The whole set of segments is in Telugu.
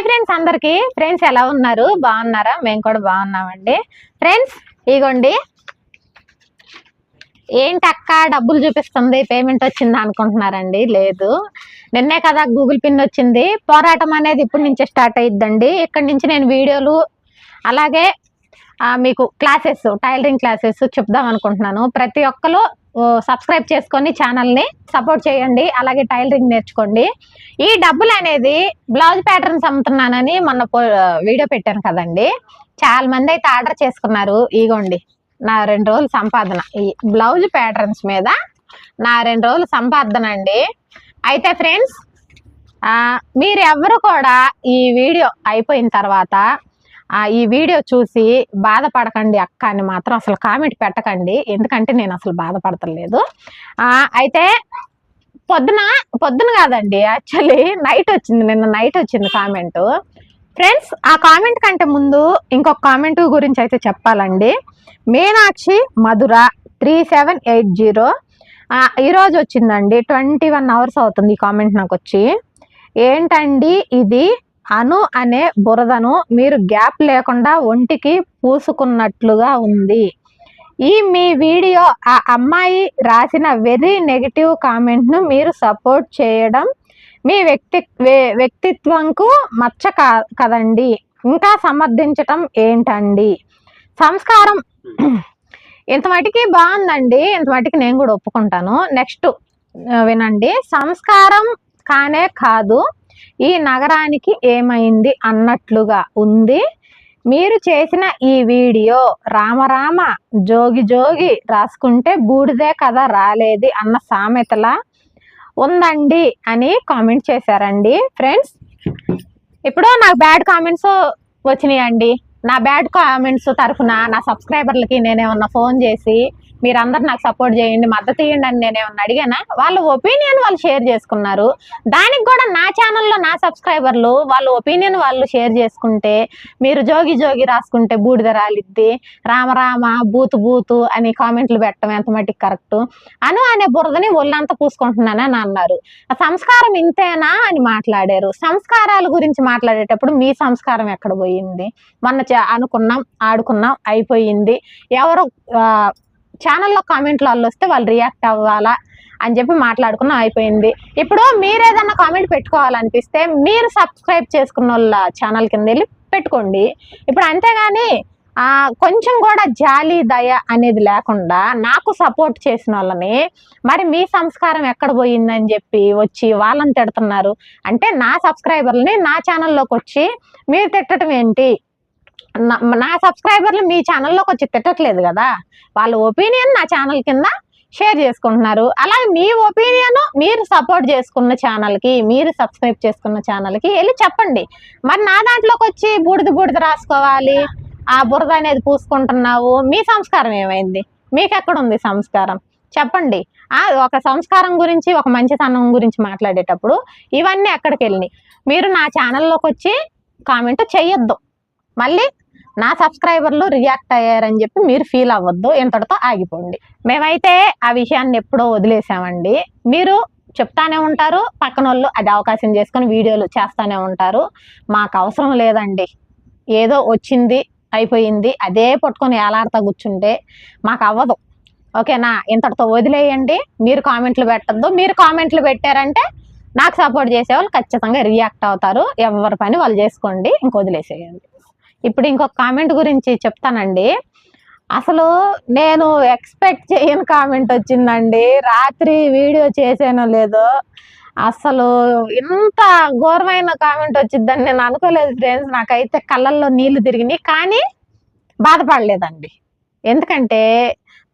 హాయ్ ఫ్రెండ్స్ అందరికి. ఫ్రెండ్స్ ఎలా ఉన్నారు? బాగున్నారా? మేము కూడా బాగున్నామండి. ఫ్రెండ్స్ ఇగోండి. ఏంటి అక్క డబ్బులు చూపిస్తుంది పేమెంట్ వచ్చింది అనుకుంటున్నారండి? లేదు. నిన్నే కదా గూగుల్ పిన్ వచ్చింది. పోరాటం అనేది ఇప్పటి నుంచే స్టార్ట్ అయ్యిద్దండి ఇక్కడి నుంచి నేను వీడియోలు అలాగే మీకు క్లాసెస్ టైలరింగ్ క్లాసెస్ చెప్దాం అనుకుంటున్నాను. ప్రతి ఒక్కరు సబ్స్క్రైబ్ చేసుకొని ఛానల్ని సపోర్ట్ చేయండి. అలాగే టైలరింగ్ నేర్చుకోండి. ఈ డబ్బులు అనేది బ్లౌజ్ ప్యాటర్న్స్ అమ్ముతున్నానని మొన్న పో- వీడియో పెట్టాను కదండి. చాలా మంది అయితే ఆర్డర్ చేసుకున్నారు. ఇగోండి నా రెండు రోజులు సంపాదన. ఈ బ్లౌజ్ ప్యాటర్న్స్ మీద నా రెండు రోజులు సంపాదన అండి. అయితే ఫ్రెండ్స్ మీరు ఎవరు కూడా ఈ వీడియో అయిపోయిన తర్వాత ఈ వీడియో చూసి బాధపడకండి అక్క అని మాత్రం అసలు కామెంట్ పెట్టకండి. ఎందుకంటే నేను అసలు బాధపడతలేదు. అయితే పొద్దున పొద్దున కాదండి యాక్చువల్లీ నైట్ వచ్చింది నిన్న నైట్ వచ్చింది కామెంట్ ఫ్రెండ్స్ ఆ కామెంట్ కంటే ముందు ఇంకొక కామెంట్ గురించి అయితే చెప్పాలండి. Meenakshi Madhura three seven eight zero. ఈరోజు వచ్చిందండి ట్వంటీ వన్ అవర్స్ అవుతుంది ఈ కామెంట్ నాకు వచ్చి. ఏంటండి ఇది? అను అనే బురదను మీరు గ్యాప్ లేకుండా ఒంటికి పూసుకున్నట్లుగా ఉంది. ఈ మీ వీడియో ఆ అమ్మాయి రాసిన వెరీ నెగిటివ్ కామెంట్ను మీరు సపోర్ట్ చేయడం మీ వ్యక్తి వ్యక్తిత్వంకు మచ్చ కా కదండి. ఇంకా సమర్థించటం ఏంటండి? సంస్కారం ఇంత మటుకి బాగుందండి. ఇంత మటుకి నేను కూడా ఒప్పుకుంటాను. నెక్స్ట్ వినండి. సంస్కారం కానే కాదు. ఈ నగరానికి ఏమైంది అన్నట్లుగా ఉంది. మీరు చేసిన ఈ వీడియో రామరామ జోగి జోగి రాసుకుంటే బూడిదే కదా రాలేది అన్న సామెతలా ఉందండి అని కామెంట్ చేశారండి. ఫ్రెండ్స్ ఇప్పుడు నాకు బ్యాడ్ కామెంట్స్ వచ్చినాయండి. నా బ్యాడ్ కామెంట్స్ తరఫున నా సబ్స్క్రైబర్లకి నేనేమన్నా ఫోన్ చేసి మీరందరు నాకు సపోర్ట్ చేయండి మద్దతు ఇవ్వండి అని నేనేమన్నా అడిగానా? వాళ్ళ ఒపీనియన్ వాళ్ళు షేర్ చేసుకున్నారు. దానికి కూడా నా ఛానల్లో నా సబ్స్క్రైబర్లు వాళ్ళ ఒపీనియన్ వాళ్ళు షేర్ చేసుకుంటే మీరు జోగి జోగి రాసుకుంటే బూడిద రాలిద్ది. రామరామ బూతు బూతు అని కామెంట్లు పెట్టడం ఎంత మటుకు కరెక్ట్ అను అనే బురదని ఒళ్ళంతా పూసుకుంటున్నానని అన్నారు. ఆ సంస్కారం ఇంతేనా అని మాట్లాడారు. సంస్కారాల గురించి మాట్లాడేటప్పుడు మీ సంస్కారం ఎక్కడ పోయింది? మొన్న అనుకున్నాం ఆడుకున్నాం అయిపోయింది. ఎవరు ఛానల్లో కామెంట్లు వాళ్ళు వస్తే వాళ్ళు రియాక్ట్ అవ్వాలా అని చెప్పి మాట్లాడుకున్న అయిపోయింది. ఇప్పుడు మీరు ఏదన్నా కామెంట్ పెట్టుకోవాలనిపిస్తే మీరు సబ్స్క్రైబ్ చేసుకున్న వాళ్ళ ఛానల్ కింద వెళ్ళి పెట్టుకోండి. ఇప్పుడు అంతేగాని కొంచెం కూడా జాలి దయ అనేది లేకుండా నాకు సపోర్ట్ చేసిన వాళ్ళని మరి మీ సంస్కారం ఎక్కడ పోయిందని చెప్పి వచ్చి వాళ్ళని తిడుతున్నారు. అంటే నా సబ్స్క్రైబర్ని నా ఛానల్లోకి వచ్చి మీరు తిట్టడం ఏంటి? నా- సబ్స్క్రైబర్లు మీ ఛానల్లోకి వచ్చి తిట్టట్లేదు కదా? వాళ్ళ ఒపీనియన్ నా ఛానల్ కింద షేర్ చేసుకుంటున్నారు. అలాగే మీ ఒపీనియన్ మీరు సపోర్ట్ చేసుకున్న ఛానల్కి మీరు సబ్స్క్రైబ్ చేసుకున్న ఛానల్కి వెళ్ళి చెప్పండి. మరి నా దాంట్లోకి వచ్చి బూడిద బూడిద రాసుకోవాలి ఆ బురద అనేది పూసుకుంటున్నావు మీ సంస్కారం ఏమైంది? మీకు ఎక్కడ ఉంది సంస్కారం? చెప్పండి. ఆ ఒక సంస్కారం గురించి ఒక మంచితనం గురించి మాట్లాడేటప్పుడు ఇవన్నీ ఎక్కడికి వెళ్ళినాయి? మీరు నా ఛానల్లోకి వచ్చి కామెంట్ చెయ్యొద్దు మళ్ళీ నా సబ్స్క్రైబర్లు రియాక్ట్ అయ్యారని చెప్పి మీరు ఫీల్ అవ్వద్దు ఇంతటితో ఆగిపోండి. మేమైతే ఆ విషయాన్ని ఎప్పుడో వదిలేసామండి. మీరు చెప్తానే ఉంటారు పక్కన వాళ్ళు అది అవకాశం చేసుకొని వీడియోలు చేస్తానే ఉంటారు. మాకు అవసరం లేదండి. ఏదో వచ్చింది అయిపోయింది అదే పట్టుకొని ఏలాడతా కూర్చుంటే మాకు అవ్వదు. ఓకేనా? ఇంతటితో వదిలేయండి. మీరు కామెంట్లు పెట్టద్దు. మీరు కామెంట్లు పెట్టారంటే నాకు సపోర్ట్ చేసేవాళ్ళు ఖచ్చితంగా రియాక్ట్ అవుతారు. ఎవరి పని వాళ్ళు చేసుకోండి ఇంక వదిలేసేయండి. ఇప్పుడు ఇంకొక కామెంట్ గురించి చెప్తానండి. అసలు నేను ఎక్స్పెక్ట్ చేయని కామెంట్ వచ్చిందండి. రాత్రి వీడియో చేసానో లేదో అసలు ఇంత ఘోరమైన కామెంట్ వచ్చిందని నేను అనుకోలేదు ఫ్రెండ్స్ నాకైతే కళ్ళల్లో నీళ్ళు తిరిగినాయి కానీ బాధపడలేదండి. ఎందుకంటే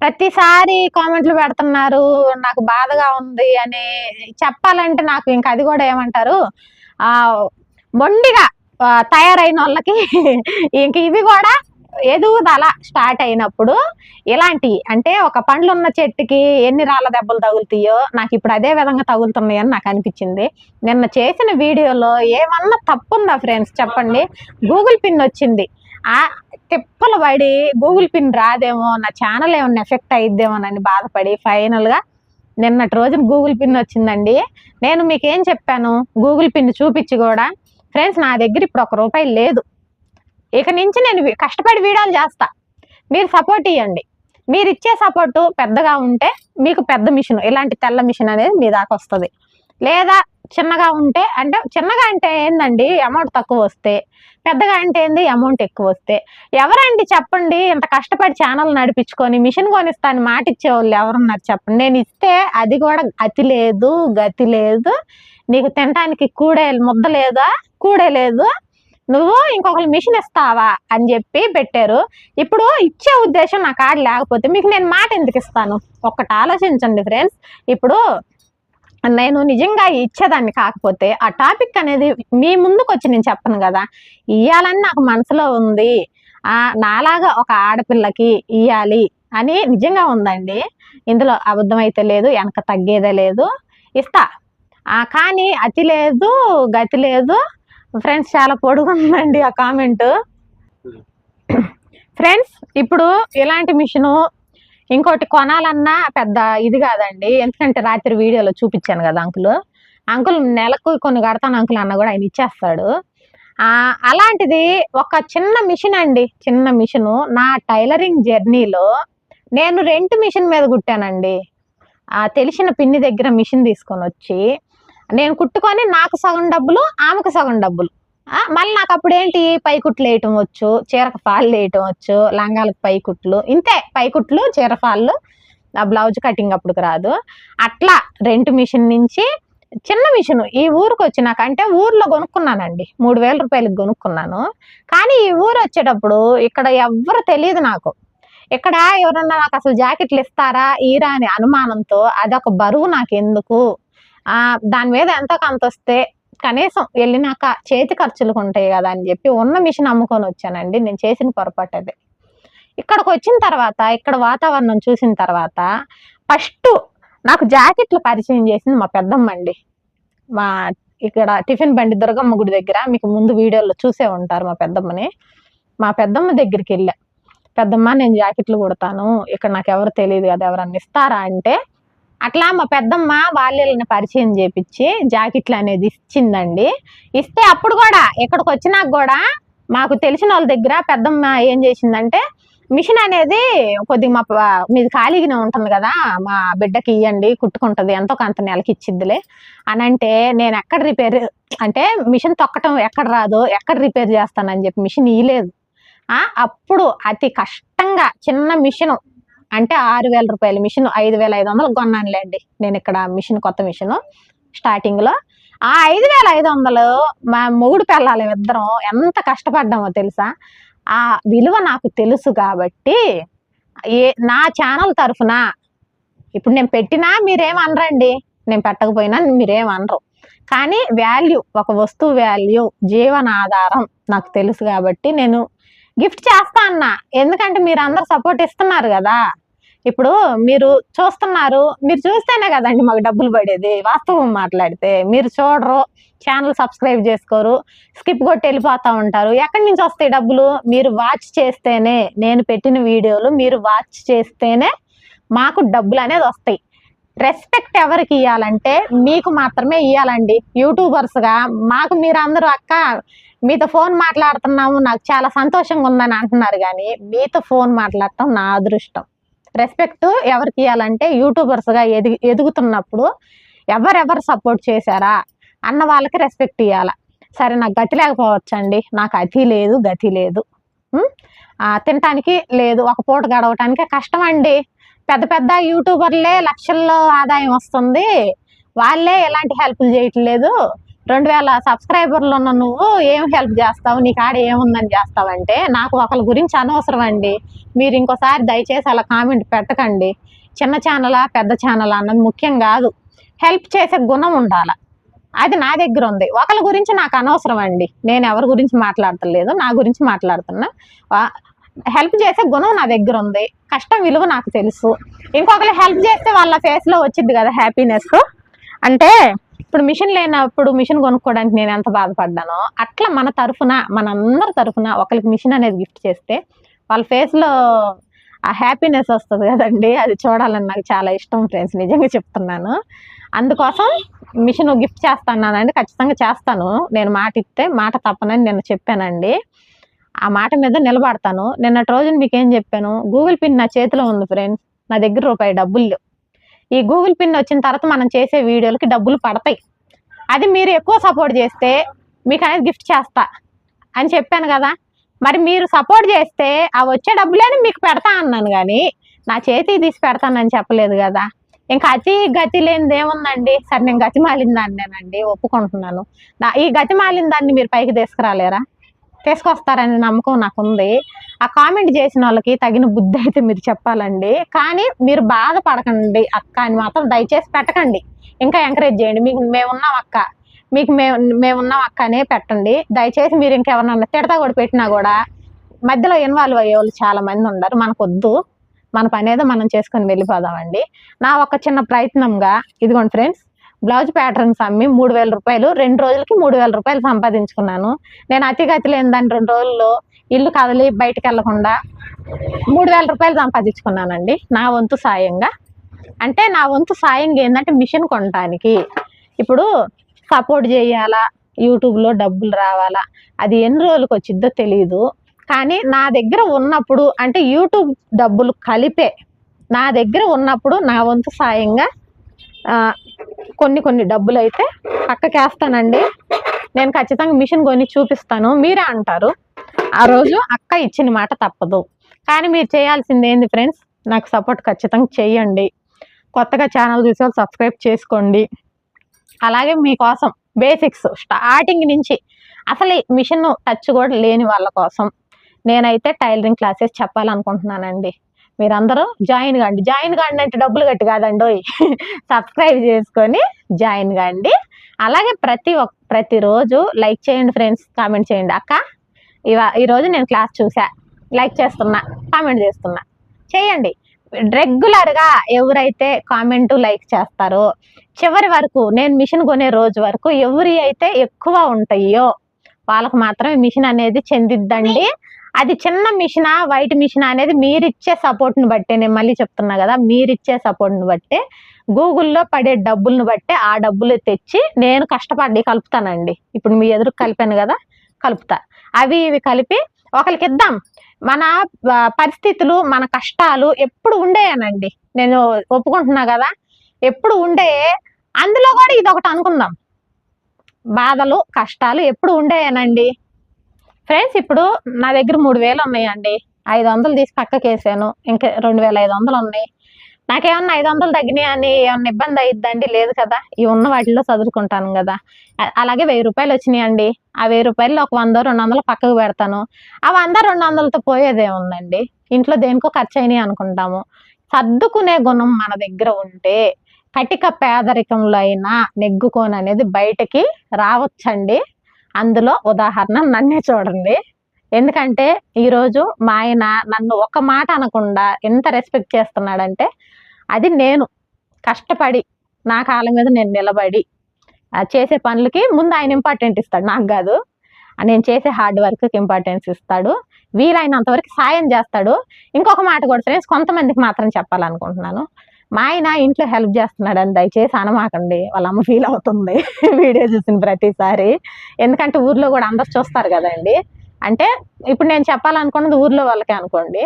ప్రతిసారి కామెంట్లు పెడుతున్నారు నాకు బాధగా ఉంది అని చెప్పాలంటే నాకు ఇంకా అది కూడా ఏమంటారు? మొండిగా తయారైన వాళ్ళకి ఇంక ఇవి కూడా ఎదుగుదల స్టార్ట్ అయినప్పుడు ఇలాంటివి అంటే ఒక పండ్లు ఉన్న చెట్టుకి ఎన్ని రాళ్ళ దెబ్బలు తగులుతాయో నాకు ఇప్పుడు అదే విధంగా తగులుతున్నాయని నాకు అనిపించింది. నిన్న చేసిన వీడియోలో ఏమన్నా తప్పుందా ఫ్రెండ్స్ చెప్పండి. గూగుల్ పిన్ వచ్చింది. ఆ తిప్పలు పడి గూగుల్ పిన్ రాదేమో నా ఛానల్ ఏమన్నా ఎఫెక్ట్ అయిద్దేమోనని బాధపడి ఫైనల్గా నిన్నటి రోజున గూగుల్ పిన్ వచ్చిందండి. నేను మీకు ఏం చెప్పాను? గూగుల్ పిన్ చూపించి కూడా ఫ్రెండ్స్ నా దగ్గర ఇప్పుడు ఒక రూపాయి లేదు. ఇక నుంచి నేను కష్టపడి వీడియోలు చేస్తా. మీరు సపోర్ట్ ఇవ్వండి మీరు ఇచ్చే సపోర్టు పెద్దగా ఉంటే మీకు పెద్ద మిషన్ ఇలాంటి తెల్ల మిషన్ అనేది మీ దాకా వస్తుంది. లేదా చిన్నగా ఉంటే అంటే చిన్నగా అంటే ఏందండి? అమౌంట్ తక్కువ వస్తే పెద్దగా అంటే ఏంది? అమౌంట్ ఎక్కువ వస్తే. ఎవరండి చెప్పండి? ఇంత కష్టపడి ఛానల్ నడిపించుకొని మిషన్ కొనిస్తాను మాట ఇచ్చేవాళ్ళు ఎవరున్నారు చెప్పండి? నేను ఇస్తే అది కూడా అతి లేదు గతి లేదు. నీకు తినడానికి కూడే ముద్ద లేదా? కూడా లేదు. నువ్వు ఇంకొకరు మిషన్ ఇస్తావా? అని చెప్పి పెట్టారు. ఇప్పుడు ఇచ్చే ఉద్దేశం నా కాడ లేకపోతే మీకు నేను మాట ఎందుకు ఇస్తాను? ఒక్కటి ఆలోచించండి ఫ్రెండ్స్. ఇప్పుడు నేను నిజంగా ఇచ్చేదాన్ని కాకపోతే ఆ టాపిక్ అనేది మీ ముందుకు వచ్చి నేను చెప్పను కదా. ఇయ్యాలని నాకు మనసులో ఉంది. నాలాగా ఒక ఆడపిల్లకి ఇయ్యాలి అని నిజంగా ఉందండి. ఇందులో అబద్ధం అయితే లేదు వెనక తగ్గేదే లేదు. ఇస్తా. కానీ అతి లేదు గతి లేదు. ఫ్రెండ్స్ చాలా పొడుగుందండి ఆ కామెంట్ ఫ్రెండ్స్ ఇప్పుడు ఇలాంటి మిషను ఇంకోటి కొనాలన్నా పెద్ద ఇది కాదండి. ఎందుకంటే రాత్రి వీడియోలో చూపించాను కదా అంకుల్. అంకుల్ నెలకు కొన్ని కడతాను అంకుల్ అన్న కూడా ఆయన ఇచ్చేస్తాడు. అలాంటిది ఒక చిన్న మిషన్ అండి. చిన్న మిషను నా టైలరింగ్ జర్నీలో నేను రెంట్ మిషన్ మీద కుట్టానండి. తెలిసిన పిన్ని దగ్గర మిషన్ తీసుకొని వచ్చి నేను కుట్టుకొని నాకు సగం డబ్బులు ఆమెకు సగం డబ్బులు. మళ్ళీ నాకు అప్పుడు ఏంటి పైకుట్లు వేయటం వచ్చు చీరకు ఫాల్ వేయటం వచ్చు లంగాలకు పైకుట్లు ఇంతే. పైకుట్లు చీర ఫాళ్ళు ఆ బ్లౌజ్ కటింగ్ అప్పటికి రాదు. అట్లా రెంట్ మిషన్ నుంచి చిన్న మిషన్ ఈ ఊరికి వచ్చినాక అంటే ఊర్లో కొనుక్కున్నానండి. మూడు వేల రూపాయలకి కొనుక్కున్నాను. కానీ ఈ ఊరు వచ్చేటప్పుడు ఇక్కడ ఎవ్వరు తెలియదు నాకు. ఇక్కడ ఎవరన్నా నాకు అసలు జాకెట్లు ఇస్తారా ఈరా అనే అనుమానంతో అదొక బరువు నాకు ఎందుకు ఆ దాని మీద ఎంత కంత వస్తే కనీసం వెళ్ళినాక చేతి ఖర్చులకు ఉంటాయి కదా అని చెప్పి ఉన్న మిషన్ అమ్ముకొని వచ్చానండి. నేను చేసిన పొరపాటు అదే. ఇక్కడికి వచ్చిన తర్వాత ఇక్కడ వాతావరణం చూసిన తర్వాత ఫస్ట్ నాకు జాకెట్లు పరిచయం చేసింది మా పెద్దమ్మ అండి మా ఇక్కడ టిఫిన్ బండి దుర్గమ్మ గుడి దగ్గర మీకు ముందు వీడియోలో చూసే ఉంటారు మా పెద్దమ్మని. మా పెద్దమ్మ దగ్గరికి వెళ్ళా. పెద్దమ్మ నేను జాకెట్లు కుడతాను. ఇక్కడ నాకు ఎవరు తెలియదు కదా ఎవరన్నా ఇస్తారా? అంటే అట్లా మా పెద్దమ్మ వాళ్ళని పరిచయం చేపించి జాకెట్లు అనేది ఇచ్చిందండి. ఇస్తే అప్పుడు కూడా ఇక్కడికి వచ్చినాక కూడా మాకు తెలిసిన వాళ్ళ దగ్గర పెద్దమ్మ ఏం చేసిందంటే మిషన్ అనేది కొద్దిగా మా మీది ఖాళీగానే ఉంటుంది కదా మా బిడ్డకి ఇవ్వండి కుట్టుకుంటుంది ఎంతో కొంత నెలకి ఇచ్చిద్దిలే అని అంటే నేను ఎక్కడ రిపేర్ అంటే మిషన్ తొక్కటం ఎక్కడ రాదు ఎక్కడ రిపేర్ చేస్తానని చెప్పి మిషన్ ఇయ్యలేదు. అప్పుడు అతి కష్టంగా చిన్న మిషన్ అంటే ఆరు వేల రూపాయల మిషన్ ఐదు వేల ఐదు వందలు కొన్నానులేండి. నేను ఇక్కడ మిషన్ కొత్త మిషన్ స్టార్టింగ్లో. ఆ ఐదు వేల ఐదు వందలు మా మొగుడు పిల్లలు ఇద్దరం ఎంత కష్టపడ్డామో తెలుసా? ఆ విలువ నాకు తెలుసు కాబట్టి ఏ నా ఛానల్ తరఫున ఇప్పుడు నేను పెట్టినా మీరేం అనరండి. నేను పెట్టకపోయినా మీరేం అనరు. కానీ వాల్యూ ఒక వస్తువు వాల్యూ జీవనాధారం నాకు తెలుసు కాబట్టి నేను గిఫ్ట్ చేస్తా అన్నా. ఎందుకంటే మీరు అందరు సపోర్ట్ ఇస్తున్నారు కదా. ఇప్పుడు మీరు చూస్తున్నారు. మీరు చూస్తేనే కదండి మాకు డబ్బులు పడేది. వాస్తవం మాట్లాడితే మీరు చూడరు ఛానల్ సబ్స్క్రైబ్ చేసుకోరు స్కిప్ కొట్టి వెళ్ళిపోతా ఉంటారు. ఎక్కడి నుంచి వస్తాయి డబ్బులు? మీరు వాచ్ చేస్తేనే నేను పెట్టిన వీడియోలు మీరు వాచ్ చేస్తేనే మాకు డబ్బులు అనేది వస్తాయి. రెస్పెక్ట్ ఎవరికి ఇవ్వాలంటే మీకు మాత్రమే ఇవ్వాలండి యూట్యూబర్స్గా మాకు మీరందరూ అక్క మీతో ఫోన్ మాట్లాడుతున్నాము నాకు చాలా సంతోషంగా ఉందని అంటున్నారు కానీ మీతో ఫోన్ మాట్లాడటం నా అదృష్టం. రెస్పెక్ట్ ఎవరికి ఇవ్వాలంటే యూట్యూబర్స్గా ఎదిగి ఎదుగుతున్నప్పుడు ఎవరెవరు సపోర్ట్ చేశారా అన్న వాళ్ళకి రెస్పెక్ట్ ఇవ్వాల సరే నాకు గతి లేకపోవచ్చండి. నాకు అతి లేదు గతి లేదు. తినటానికి లేదు ఒక పూట గడవటానికి కష్టం అండి పెద్ద పెద్ద యూట్యూబర్లే లక్షల్లో ఆదాయం వస్తుంది. వాళ్ళే ఎలాంటి హెల్ప్లు చేయట్లేదు. రెండు వేల సబ్స్క్రైబర్లు ఉన్న నువ్వు ఏం హెల్ప్ చేస్తావు? నీ కాడ ఏముందని చేస్తావంటే నాకు ఒకరి గురించి అనవసరం అండి. మీరు ఇంకోసారి దయచేసి అలా కామెంట్ పెట్టకండి. చిన్న ఛానలా పెద్ద ఛానలా అన్నది ముఖ్యం కాదు. హెల్ప్ చేసే గుణం ఉండాల. అది నా దగ్గర ఉంది. ఒకరి గురించి నాకు అనవసరం అండి. నేను ఎవరి గురించి మాట్లాడతలేదు. నా గురించి మాట్లాడుతున్నా. హెల్ప్ చేసే గుణం నా దగ్గర ఉంది. కష్టం విలువ నాకు తెలుసు. ఇంకొకరు హెల్ప్ చేస్తే వాళ్ళ ఫేస్లో వచ్చింది కదా హ్యాపీనెస్. అంటే ఇప్పుడు మిషన్ లేనప్పుడు మిషన్ కొనుక్కోవడానికి నేను ఎంత బాధపడ్డానో అట్లా మన తరఫున మన అందరి తరఫున ఒకరికి మిషన్ అనేది గిఫ్ట్ చేస్తే వాళ్ళ ఫేస్లో ఆ హ్యాపీనెస్ వస్తుంది కదండి. అది చూడాలని నాకు చాలా ఇష్టం ఫ్రెండ్స్ నిజంగా చెప్తున్నాను. అందుకోసం మిషన్ గిఫ్ట్ చేస్తానండి ఖచ్చితంగా చేస్తాను. నేను మాట ఇస్తే మాట తప్పనని నేను చెప్పానండి. ఆ మాట మీద నిలబడతాను. నిన్నటి రోజున మీకు ఏం చెప్పాను? గూగుల్ పిన్ నా చేతిలో ఉంది ఫ్రెండ్స్. నా దగ్గర రూపాయి డబ్బులు ఈ గూగుల్ పిన్ వచ్చిన తర్వాత మనం చేసే వీడియోలకి డబ్బులు పడతాయి. అది మీరు ఎక్కువ సపోర్ట్ చేస్తే మీకు అనేది గిఫ్ట్ చేస్తా అని చెప్పాను కదా. మరి మీరు సపోర్ట్ చేస్తే ఆ వచ్చే డబ్బులేని మీకు పెడతా అన్నాను కానీ నా చేతి తీసి పెడతానని చెప్పలేదు కదా. ఇంకా అతి గతి లేనిది ఏముందండి? సరే నేను గతి మాలిన దాన్నేనండి. ఒప్పుకుంటున్నాను. నా- ఈ గతి మాలిన దాన్ని మీరు పైకి తీసుకురాలేరా? తీసుకొస్తారనే నమ్మకం నాకు ఉంది ఆ కామెంట్ చేసిన వాళ్ళకి తగిన బుద్ధి అయితే మీరు చెప్పాలండి. కానీ మీరు బాధపడకండి అక్క అని మాత్రం దయచేసి పెట్టకండి. ఇంకా ఎంకరేజ్ చేయండి. మీకు మేమున్నాం అక్క. మీకు మేము మేమున్నాం అక్క అనే పెట్టండి. దయచేసి మీరు ఇంకెవరన్నా తిడతా కూడా పెట్టినా కూడా మధ్యలో ఇన్వాల్వ్ అయ్యే వాళ్ళు చాలా మంది ఉండరు. మనకు వద్దు మన పని ఏదో మనం చేసుకొని వెళ్ళిపోదామండి. నా ఒక చిన్న ప్రయత్నంగా ఇదిగోండి ఫ్రెండ్స్ బ్లౌజ్ ప్యాటర్న్స్ అమ్మి మూడు వేల రూపాయలు రెండు రోజులకి మూడు వేల రూపాయలు సంపాదించుకున్నాను. నేను అతిగతి లేని దాని రెండు రోజుల్లో ఇల్లు కదలి బయటికి వెళ్ళకుండా మూడు వేల రూపాయలు సంపాదించుకున్నానండి నా వంతు సాయంగా. అంటే నా వంతు సాయంగా ఏంటంటే మిషన్ కొనడానికి ఇప్పుడు సపోర్ట్ చేయాలా యూట్యూబ్లో డబ్బులు రావాలా అది ఎన్ని రోజులకు వచ్చిద్దో తెలియదు కానీ నా దగ్గర ఉన్నప్పుడు అంటే యూట్యూబ్ డబ్బులు కలిపే నా దగ్గర ఉన్నప్పుడు నా వంతు సాయంగా కొన్ని కొన్ని డబ్బులు అయితే అక్కకేస్తానండి. నేను ఖచ్చితంగా మిషన్ కొని చూపిస్తాను. మీరే అంటారు. ఆ రోజు అక్క ఇచ్చిన మాట తప్పదు. కానీ మీరు చేయాల్సింది ఏంది ఫ్రెండ్స్? నాకు సపోర్ట్ ఖచ్చితంగా చేయండి. కొత్తగా ఛానల్ చూసే వాళ్ళు సబ్స్క్రైబ్ చేసుకోండి. అలాగే మీకోసం బేసిక్స్ స్టార్టింగ్ నుంచి అసలు ఈ మిషన్ టచ్ కూడా లేని వాళ్ళ కోసం నేనైతే టైలరింగ్ క్లాసెస్ చెప్పాలనుకుంటున్నానండి. మీరందరూ జాయిన్ కాండి. జాయిన్ కాండి అంటే డబ్బులు కట్టి కాదండి సబ్స్క్రైబ్ చేసుకొని జాయిన్ కాండి. అలాగే ప్రతి ఒక్క ప్రతిరోజు లైక్ చేయండి ఫ్రెండ్స్ కామెంట్ చేయండి. అక్క ఇవా ఈరోజు నేను క్లాస్ చూసా. లైక్ చేస్తున్నా కామెంట్ చేస్తున్నా. చేయండి. రెగ్యులర్గా ఎవరైతే కామెంట్ లైక్ చేస్తారో చివరి వరకు నేను మిషన్ కొనే రోజు వరకు ఎవరి అయితే ఎక్కువ ఉంటాయో వాళ్ళకు మాత్రమే మిషన్ అనేది చెందిద్దండి. అది చిన్న మిషనా వైట్ మిషన్ అనేది మీరిచ్చే సపోర్ట్ని బట్టే నేను మళ్ళీ చెప్తున్నా కదా మీరిచ్చే సపోర్ట్ని బట్టే గూగుల్లో పడే డబ్బులను బట్టే ఆ డబ్బులు తెచ్చి నేను కష్టపడి కలుపుతానండి. ఇప్పుడు మీ ఎదురు కలిపాను కదా కలుపుతా. అవి ఇవి కలిపి ఒకరికి ఇద్దాం మన పరిస్థితులు మన కష్టాలు ఎప్పుడు ఉండేయనండి. నేను ఒప్పుకుంటున్నా కదా ఎప్పుడు ఉండే అందులో కూడా ఇది ఒకటి అనుకుందాం. బాధలు కష్టాలు ఎప్పుడు ఉండేయనండి? ఫ్రెండ్స్ ఇప్పుడు నా దగ్గర మూడు వేలు ఉన్నాయండి. ఐదు వందలు తీసి పక్కకి వేసాను ఇంకా రెండు వేల ఐదు వందలు ఉన్నాయి. నాకేమన్నా ఐదు వందలు తగ్గినాయి అని ఏమన్నా ఇబ్బంది అయిద్దండి? లేదు కదా. ఇవి ఉన్న వాటిలో చదువుకుంటాను కదా. అలాగే వెయ్యి రూపాయలు వచ్చినాయండి. ఆ వెయ్యి రూపాయలు ఒక వంద రెండు వందలు పక్కకు పెడతాను. ఆ వంద రెండు వందలతో పోయేదే ఉందండి ఇంట్లో దేనికో ఖర్చు అయినాయి అనుకుంటాము. సర్దుకునే గుణం మన దగ్గర ఉంటే కటిక పేదరికంలో అయినా నెగ్గుకోని అనేది బయటకి రావచ్చండి. అందులో ఉదాహరణ నన్నే చూడండి. ఎందుకంటే ఈరోజు మా ఆయన నన్ను ఒక మాట అనకుండా ఎంత రెస్పెక్ట్ చేస్తున్నాడంటే అది నేను కష్టపడి నా కాళ్ళ మీద నేను నిలబడి చేసే పనులకి ముందు ఆయన ఇంపార్టెంట్ ఇస్తాడు. నాకు కాదు. నేను చేసే హార్డ్ వర్క్కి ఇంపార్టెన్స్ ఇస్తాడు. వీలైనంత వరకు సాయం చేస్తాడు. ఇంకొక మాట కూడా ఫ్రెండ్స్ కొంతమందికి మాత్రం చెప్పాలనుకుంటున్నాను. మా ఆయన ఇంట్లో హెల్ప్ చేస్తున్నాడు అని దయచేసి అనమాకండి. వాళ్ళ అమ్మ ఫీల్ అవుతుంది. వీడియో చూసిన ప్రతిసారి. ఎందుకంటే ఊర్లో కూడా అందరు చూస్తారు కదండి. అంటే ఇప్పుడు నేను చెప్పాలనుకున్నది ఊర్లో వాళ్ళకే అనుకోండి.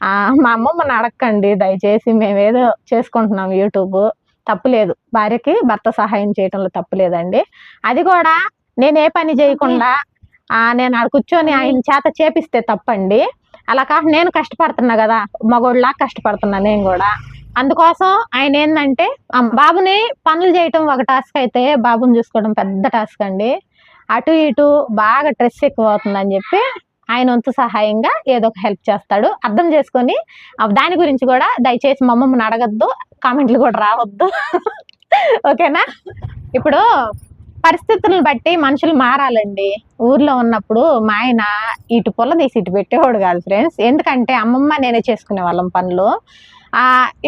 ఆ, మా అమ్మమ్మని అడగండి దయచేసి మేము ఏదో చేసుకుంటున్నాం యూట్యూబ్. తప్పులేదు భార్యకి భర్త సహాయం చేయటంలో తప్పులేదండి అది కూడా నేను ఏ పని చేయకుండా ఆ, నేను ఆడ కూర్చొని ఆయన చేత చేపిస్తే తప్పండి. అలా కాక నేను కష్టపడుతున్నా కదా. మగోళ్ళలా కష్టపడుతున్నా నేను కూడా. అందుకోసం ఆయన ఏంటంటే బాబుని పనులు చేయటం ఒక టాస్క్ అయితే బాబుని చూసుకోవడం పెద్ద టాస్క్ అండి. అటు ఇటు బాగా స్ట్రెస్ ఎక్కువ అవుతుందని చెప్పి ఆయన వంతు సహాయంగా ఏదో ఒక హెల్ప్ చేస్తాడు. అర్థం చేసుకొని దాని గురించి కూడా దయచేసి మా అమ్మమ్మని అడగద్దు కామెంట్లు కూడా రావద్దు. ఓకేనా? ఇప్పుడు పరిస్థితులను బట్టి మనుషులు మారాలండి. ఊర్లో ఉన్నప్పుడు మా ఆయన ఇటు పొల తీసి ఇటు పెట్టేవాడు కాదు ఫ్రెండ్స్ ఎందుకంటే అమ్మమ్మ నేనే చేసుకునే వాళ్ళం పనులు.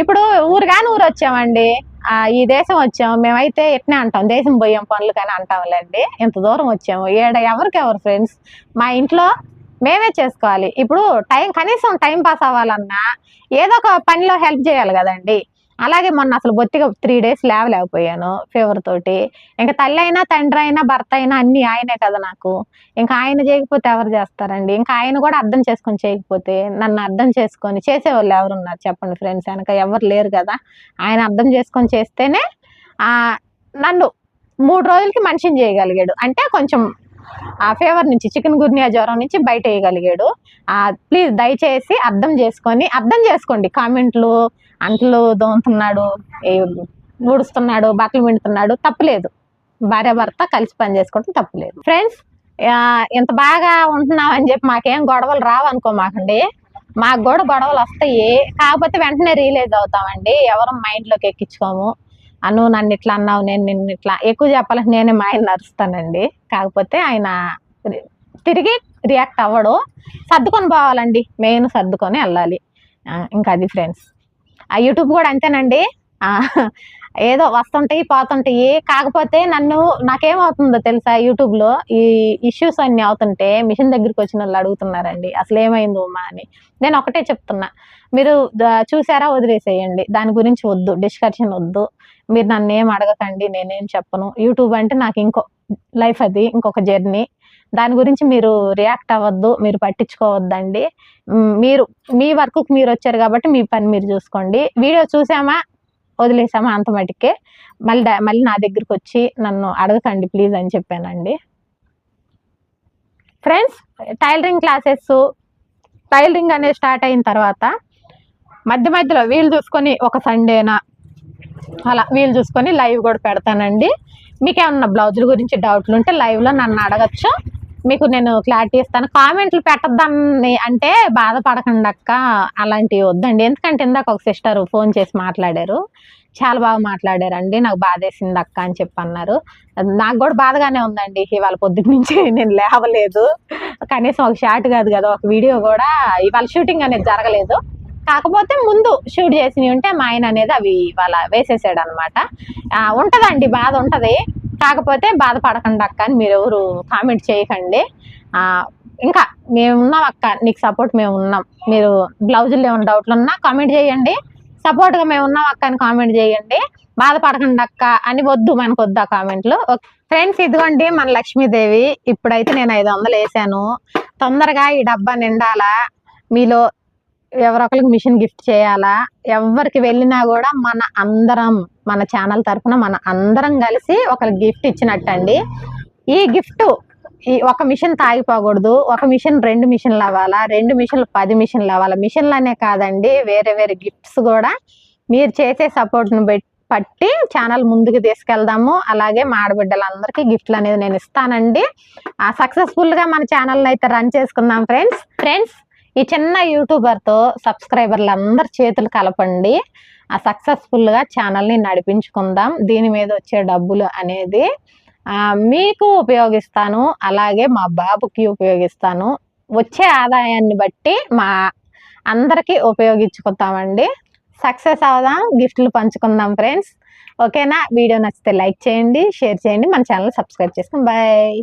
ఇప్పుడు ఊరు కానీ ఊరు వచ్చామండి. ఈ దేశం వచ్చాము. మేమైతే ఎట్నే అంటాం? దేశం పోయాం పనులు కానీ అంటాంలేండి. ఇంత దూరం వచ్చాము? ఏడ ఎవరికి ఎవరు ఫ్రెండ్స్? మా ఇంట్లో మేమే చేసుకోవాలి. ఇప్పుడు టైం కనీసం టైం పాస్ అవ్వాలన్నా ఏదో ఒక పనిలో హెల్ప్ చేయాలి కదండి. అలాగే మొన్న అసలు బొత్తిగా త్రీ డేస్ లేవలేకపోయాను ఫీవర్ తోటి. ఇంకా తల్లి అయినా తండ్రి అయినా భర్త అయినా అన్ని ఆయనే కదా నాకు. ఇంకా ఆయన చేయకపోతే ఎవరు చేస్తారండి? ఇంకా ఆయన కూడా అర్థం చేసుకొని చేయకపోతే నన్ను అర్థం చేసుకొని చేసేవాళ్ళు ఎవరు ఉన్నారు చెప్పండి ఫ్రెండ్స్ వెనక ఎవరు లేరు కదా. ఆయన అర్థం చేసుకొని చేస్తేనే నన్ను మూడు రోజులకి మనిషిని చేయగలిగాడు. అంటే కొంచెం ఆ ఫీవర్ నుంచి చికెన్ గుర్నియా జ్వరం నుంచి బయట వేయగలిగాడు. ప్లీజ్ దయచేసి అర్థం చేసుకొని అర్థం చేసుకోండి కామెంట్లు అంట్లు దోముతున్నాడు ఊడుస్తున్నాడు బట్టలు పిండుతున్నాడు తప్పులేదు. భార్య భర్త కలిసి పని చేసుకోవడం తప్పులేదు. ఫ్రెండ్స్ ఇంత బాగా ఉంటున్నాం అని చెప్పి మాకేం గొడవలు రావనుకో మాకండి మాకు కూడా గొడవలు వస్తాయి. కాకపోతే వెంటనే రియలైజ్ అవుతామండి. ఎవరు మైండ్లోకి ఎక్కించుకోము. అను నన్ను ఇట్లా అన్నావు నేను నిన్ను ఇట్లా ఎక్కువ చెప్పాలంటే నేనే మా ఆయన నరుస్తానండి. కాకపోతే ఆయన తిరిగి రియాక్ట్ అవ్వడు. సర్దుకొని పోవాలండి. మెయిన్ సర్దుకొని వెళ్ళాలి. ఇంకా అది ఫ్రెండ్స్ యూట్యూబ్ కూడా అంతేనండి. ఏదో వస్తుంటాయి పోతుంటాయి. కాకపోతే నన్ను నాకేమవుతుందో తెలుసా యూట్యూబ్లో ఈ ఇష్యూస్ అన్ని అవుతుంటే మిషన్ దగ్గరికి వచ్చిన వాళ్ళు అడుగుతున్నారండి. అసలు ఏమైంది ఉమా అని. నేను ఒకటే చెప్తున్నా. మీరు చూసారా వదిలేసేయండి. దాని గురించి వద్దు డిస్కషన్ వద్దు. మీరు నన్ను ఏం అడగకండి నేనేం చెప్పను. యూట్యూబ్ అంటే నాకు ఇంకో లైఫ్ అది ఇంకొక జర్నీ. దాని గురించి మీరు రియాక్ట్ అవ్వద్దు మీరు పట్టించుకోవద్దండి. మీరు మీ వర్క్కి మీరు వచ్చారు కాబట్టి మీ పని మీరు చూసుకోండి. వీడియో చూసామా? వదిలేసామా అంత మటుకే మళ్ళీ మళ్ళీ నా దగ్గరికి వచ్చి నన్ను అడగకండి ప్లీజ్ అని చెప్పానండి. ఫ్రెండ్స్ టైలరింగ్ క్లాసెస్ టైలరింగ్ అనేది స్టార్ట్ అయిన తర్వాత మధ్య మధ్యలో వీలు చూసుకొని ఒక సండేనా? అలా వీలు చూసుకొని లైవ్ కూడా పెడతానండి. మీకు ఏమన్నా బ్లౌజుల గురించి డౌట్లు ఉంటే లైవ్లో నన్ను అడగచ్చు. మీకు నేను క్లారిటీ ఇస్తాను. కామెంట్లు పెట్టద్దాన్ని అంటే బాధపడకండి అక్క అలాంటివి వద్దండి. ఎందుకంటే ఇందాక ఒక సిస్టర్ ఫోన్ చేసి మాట్లాడారు. చాలా బాగా మాట్లాడారండి. నాకు బాధేసింది అక్క అని చెప్పి అన్నారు. నాకు కూడా బాధగానే ఉందండి. ఇవాళ పొద్దున్న నుంచి నేను లేవలేదు. కనీసం ఒక షార్ట్ కాదు కదా ఒక వీడియో కూడా ఇవాళ షూటింగ్ అనేది జరగలేదు. కాకపోతే ముందు షూట్ చేసినవి ఉంటే మా ఆయన అనేది అవి ఇవాళ వేసేసాడు అనమాట ఉంటుందండి బాధ ఉంటుంది. కాకపోతే బాధపడకండి అక్క అని మీరు ఎవరు కామెంట్ చేయకండి. ఇంకా మేమున్నాం అక్క నీకు సపోర్ట్ మేము ఉన్నాం మీరు బ్లౌజులు ఏమైనా డౌట్లు ఉన్నా కామెంట్ చేయండి. సపోర్ట్గా మేము ఉన్నాం అక్క అని కామెంట్ చేయండి. బాధపడకండి అక్క అని వద్దు మనకు వద్దు ఆ కామెంట్లు ఫ్రెండ్స్ ఇదిగోండి మన లక్ష్మీదేవి. ఇప్పుడైతే నేను ఐదు వందలు వేసాను. తొందరగా ఈ డబ్బా నిండాలా? మీలో ఎవరొకరికి మిషన్ గిఫ్ట్ చేయాలా? ఎవరికి వెళ్ళినా కూడా మన అందరం మన ఛానల్ తరఫున మన అందరం కలిసి ఒకరికి గిఫ్ట్ ఇచ్చినట్టండి. ఈ గిఫ్ట్ ఈ ఒక మిషన్ తాగిపోకూడదు. ఒక మిషన్ రెండు మిషన్లు అవ్వాలా? రెండు మిషన్లు పది మిషన్లు అవ్వాలా? మిషన్లు అనే కాదండి వేరే వేరే గిఫ్ట్స్ కూడా మీరు చేసే సపోర్ట్ను బట్టి పట్టి ఛానల్ ముందుకు తీసుకెళ్దాము. అలాగే మా ఆడబిడ్డలందరికీ గిఫ్ట్లు అనేది నేను ఇస్తానండి. ఆ సక్సెస్ఫుల్గా మన ఛానల్ని అయితే రన్ చేసుకుందాం ఫ్రెండ్స్. ఫ్రెండ్స్ ఈ చిన్న యూట్యూబర్తో సబ్స్క్రైబర్లు అందరు చేతులు కలపండి. ఆ సక్సెస్ఫుల్గా ఛానల్ని నడిపించుకుందాం. దీని మీద వచ్చే డబ్బులు అనేది మీకు ఉపయోగిస్తాను. అలాగే మా బాబుకి ఉపయోగిస్తాను. వచ్చే ఆదాయాన్ని బట్టి మా అందరికీ ఉపయోగించుకుంటామండి. సక్సెస్ అవుదాం గిఫ్ట్లు పంచుకుందాం ఫ్రెండ్స్. ఓకేనా? వీడియో నచ్చితే లైక్ చేయండి షేర్ చేయండి. మన ఛానల్ సబ్స్క్రైబ్ చేసుకుని బాయ్.